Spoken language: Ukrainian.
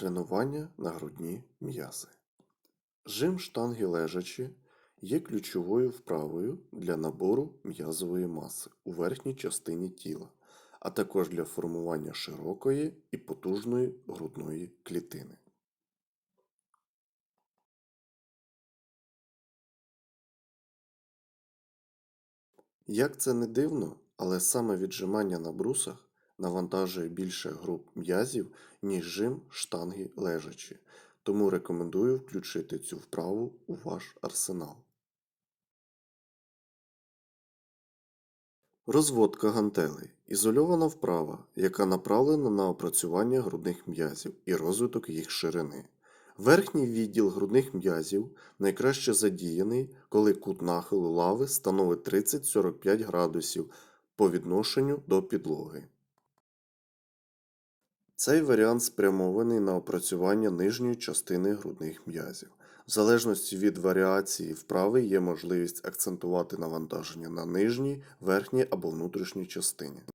Тренування на грудні м'язи. Жим штанги лежачи є ключовою вправою для набору м'язової маси у верхній частині тіла, а також для формування широкої і потужної грудної клітини. Як це не дивно, але саме віджимання на брусах навантажує більше груп м'язів, ніж жим штанги лежачи, тому рекомендую включити цю вправу у ваш арсенал. Розводка гантелей ізольована вправа, яка направлена на опрацювання грудних м'язів і розвиток їх ширини. Верхній відділ грудних м'язів найкраще задіяний, коли кут нахилу лави становить 30-45 градусів по відношенню до підлоги. Цей варіант спрямований на опрацювання нижньої частини грудних м'язів. В залежності від варіації вправи є можливість акцентувати навантаження на нижній, верхній або внутрішній частині.